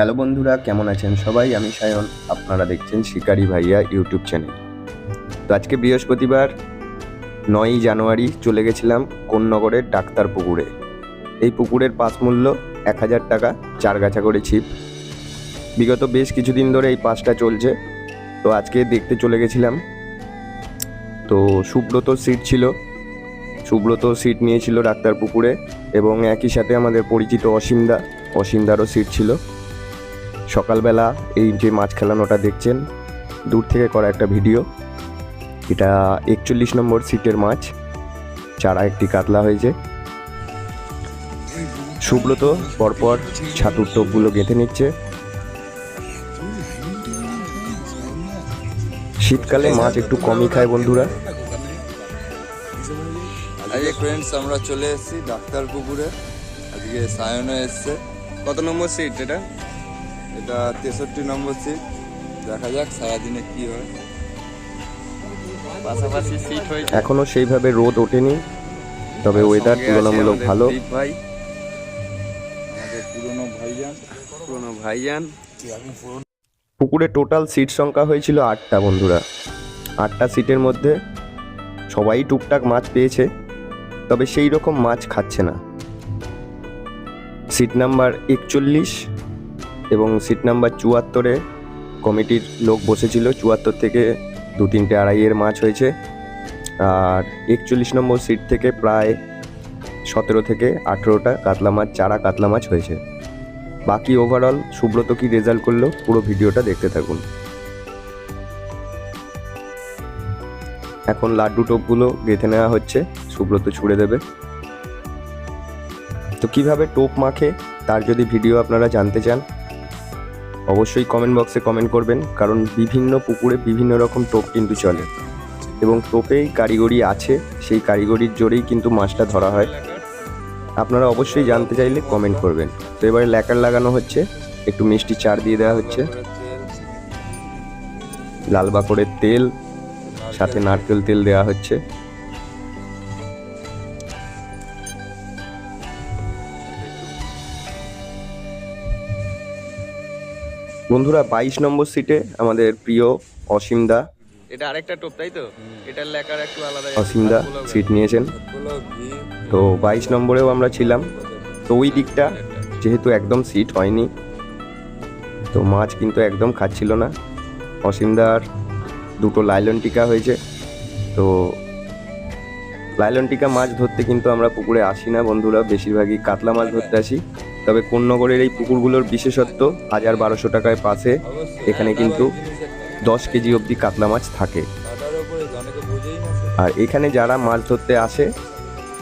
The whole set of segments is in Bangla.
হ্যালো বন্ধুরা, কেমন আছেন সবাই? আমি সায়ন, আপনারা দেখছেন শিকারি ভাইয়া ইউটিউব চ্যানেল। তো আজকে বৃহস্পতিবার, নয়ই জানুয়ারি চলে গেছিলাম কোন্নগরের ডাক্তার পুকুরে। এই পুকুরের পাস মূল্য এক হাজার টাকা, চার গাছা করে ছিপ। বিগত বেশ কিছুদিন ধরে এই পাসটা চলছে। তো আজকে দেখতে চলে গেছিলাম। তো সুব্রত সিট ছিল। সুব্রত সিট নিয়েছিল ডাক্তার পুকুরে এবং একই সাথে আমাদের পরিচিত অসীমদা, অসীমদারও সিট ছিল। সকালবেলা এই যে মাছ খেলানোটা দেখছেন, দূর থেকে করা একটা ভিডিও। এটা একচল্লিশ নম্বর সিটের মাছ, চারা একটি কাতলা হয়েছে। সুব্রত পরপর ছাতুর টোপগুলো গেঁথে নিচ্ছে। শীতকালে মাছ একটু কমই খায় বন্ধুরা। ফ্রেন্ডস আমরা চলে এসেছি ডাক্তার পুকুরে। আজকে সায়নও এসছে। কত নম্বর সিট এটা? এটা তেষট্টি নম্বর সিট দেখা যাক সারাদিনে কি হয়। পাশাপাশি সিট এখনও সেইভাবে রোদ ওঠেনি তবে ওয়েদার তুলনামূলক ভালো। ভাই। আমাদের পুরনো ভাইজান। পুরনো ভাইজান। পুকুরে টোটাল সিট সংখ্যা হয়েছিল আটটা বন্ধুরা। আটটা সিটের মধ্যে সবাই টুকটাক মাছ পেয়েছে তবে সেই রকম মাছ খাচ্ছে না। সিট নাম্বার একচল্লিশ এবং সিট নাম্বার চুয়াত্তরে কমিটির লোক বসেছিল। চুয়াত্তর থেকে দু তিনটে আড়াইয়ের মাছ হয়েছে। আর একচল্লিশ নম্বর সিট থেকে প্রায় সতেরো থেকে আঠেরোটা কাতলা মাছ, চারা কাতলা মাছ হয়েছে। বাকি ওভারঅল সুব্রত কি রেজাল্ট করল, পুরো ভিডিওটা দেখতে থাকুন। এখন লাড্ডু টোপগুলো গেঁথে নেওয়া হচ্ছে, সুব্রত ছুড়ে দেবে। তো কীভাবে টোপ মাখে, তার যদি ভিডিও আপনারা জানতে চান অবশ্যই কমেন্ট বক্সে কমেন্ট করবেন, কারণ বিভিন্ন পুকুরে বিভিন্ন রকম টোপ কিন্তু চলে। এবং টোপেই কারিগরি আছে, সেই কারিগরির জোরেই কিন্তু মাছটা ধরা হয়। আপনারা অবশ্যই জানতে চাইলে কমেন্ট করবেন। তো এবারে ল্যাকার লাগানো হচ্ছে, একটু মিষ্টি চার দিয়ে দেওয়া হচ্ছে। লাল বাকড়ের তেল, সাথে নারকেল তেল দেওয়া হচ্ছে। বন্ধুরা বাইশ নম্বর সিটে আমাদের প্রিয় অসীমদা এটা আরেকটা টোপ তাই তো? এটার লেখার একটু আলাদা অসীমদা সিট নিয়েছেন। তো বাইশ নম্বরেও আমরা ছিলাম। তো ওই দিকটা যেহেতু একদম সিট হয়নি তো মাছ কিন্তু একদম খাচ্ছিল না। অসীমদার দুটো লাইলন টিকা হয়েছে। তো লাইলন টিকা মাছ ধরতে কিন্তু আমরা পুকুরে আসি না, বন্ধুরা। বেশিরভাগই কাতলা মাছ ধরতে আসি। তবে কোন্নগরের এই পুকুরগুলোর বিশেষত্ব, হাজার বারোশো টাকায় পাশে এখানে কিন্তু দশ কেজি অবধি কাতলা মাছ থাকে। আর এখানে যারা মাছ ধরতে আসে,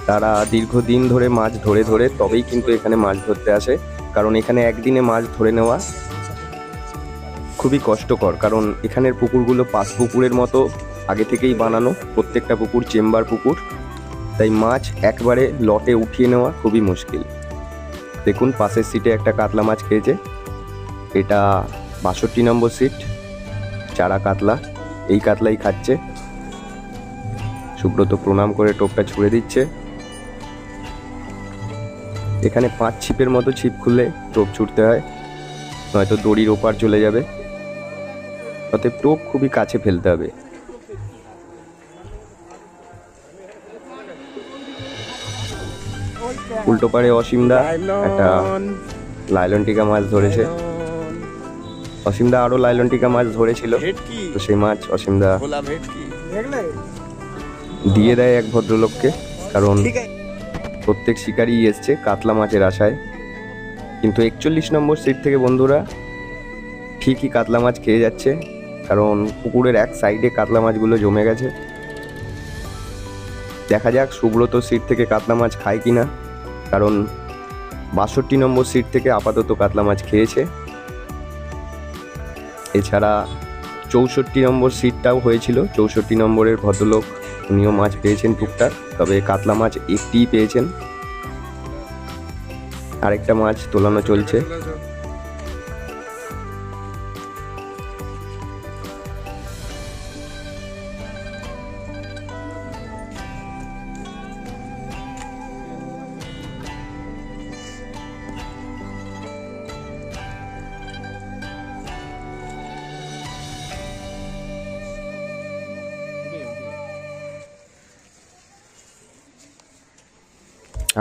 তারা দীর্ঘদিন ধরে মাছ ধরে ধরে তবেই কিন্তু এখানে মাছ ধরতে আসে। কারণ এখানে একদিনে মাছ ধরে নেওয়া খুবই কষ্টকর। কারণ এখানের পুকুরগুলো পাঁচ পুকুরের মতো আগে থেকেই বানানো, প্রত্যেকটা পুকুর চেম্বার পুকুর। তাই মাছ একবারে লটে উঠিয়ে নেওয়া খুবই মুশকিল। দেখুন, পাশের সিটে একটা কাতলা মাছ খেয়েছে। এটা বাষট্টি নম্বর সিট, চারা কাতলা। এই কাতলাই খাচ্ছে। সুব্রত প্রণাম করে টোপটা ছুঁড়ে দিচ্ছে। এখানে পাঁচ ছিপের মতো ছিপ খুলে টোপ ছুটতে হয়, নয়তো দড়ির ওপার চলে যাবে। অতএব টোপ খুবই কাছে ফেলতে হবে। উল্টো পারে অসীমদা একটা লাইলন। টিকা মাছ ধরেছে। অসীমদা আরও লাইলন টিকা মাছ ধরেছিল। তো সেই মাছ অসীমদা দিয়ে দেয় এক ভদ্রলোককে কারণ প্রত্যেক শিকারই এসছে কাতলা মাছের আশায়। কিন্তু একচল্লিশ নম্বর সিট থেকে বন্ধুরা ঠিকই কাতলা মাছ খেয়ে যাচ্ছে কারণ পুকুরের এক সাইডে কাতলা মাছগুলো জমে গেছে। দেখা যাক, সুব্রত সিট থেকে কাতলা মাছ খায় কি না কারণ বাষট্টি নম্বর সিট থেকে আপাতত কাতলা মাছ খেয়েছে। এছাড়া চৌষট্টি নম্বর সিটটাও হয়েছিল। চৌষট্টি নম্বরের ভদ্রলোক উনিও মাছ পেয়েছেন টুকটাক, তবে কাতলা মাছ একটিই পেয়েছেন। আরেকটা মাছ তোলানো চলছে।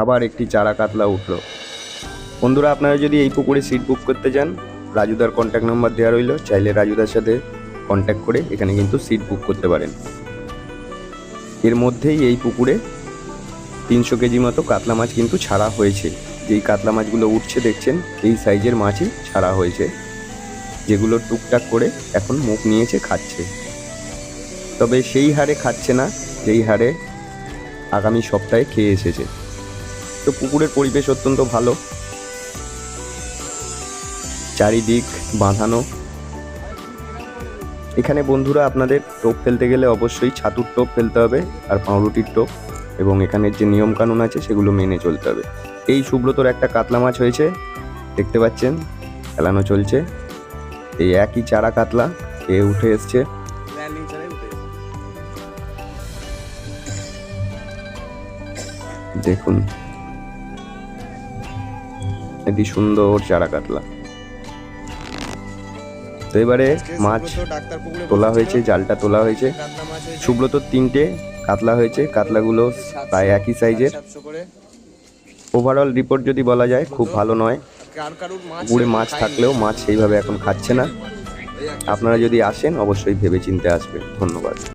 আবার একটি চারা কাতলা উঠল। বন্ধুরা, আপনারা যদি এই পুকুরে সিট বুক করতে চান, রাজুদার কন্ট্যাক্ট নাম্বার দেওয়া রইল। চাইলে রাজুদার সাথে কন্ট্যাক্ট করে এখানে কিন্তু সিট বুক করতে পারেন। এর মধ্যেই এই পুকুরে তিনশো কেজি মতো কাতলা মাছ কিন্তু ছাড়া হয়েছে। যেই কাতলা মাছগুলো উঠছে, দেখছেন, এই সাইজের মাছই ছাড়া হয়েছে। যেগুলো টুকটাক করে এখন মুখ নিয়েছে, খাচ্ছে। তবে সেই হারে খাচ্ছে না, যেই হারে আগামী সপ্তাহে খেয়ে এসেছে। তো পুকুরের পরিবেশ অত্যন্ত ভালো। চারিদিক বাঁধানো। এখানে বন্ধুরা আপনাদের টোপ ফেলতে গেলে অবশ্যই ছাতুর টোপ ফেলতে হবে আর পাউরুটির টোপ এবং এখানের যে নিয়মকানুন আছে সেগুলো মেনে চলতে হবে। এই সুব্রতর একটা কাতলা মাছ হয়েছে, দেখতে পাচ্ছেন? খেলানো চলছে। এই একই চারা কাতলা এ উঠে এসছে। দেখুন। এটি সুন্দর চারা কাতলা তো এবারে মাছ সুব্রত তোলা হয়েছে, জালটা তোলা হয়েছে। সুব্রতর তিনটে, কাতলা হয়েছে, কাতলাগুলো প্রায় একই সাইজের। ওভারঅল রিপোর্ট যদি বলা যায়, খুব ভালো নয়। পুকুরে মাছ থাকলেও মাছ সেইভাবে এখন খাচ্ছে না। আপনারা যদি আসেন, অবশ্যই ভেবে চিনতে আসবেন। ধন্যবাদ।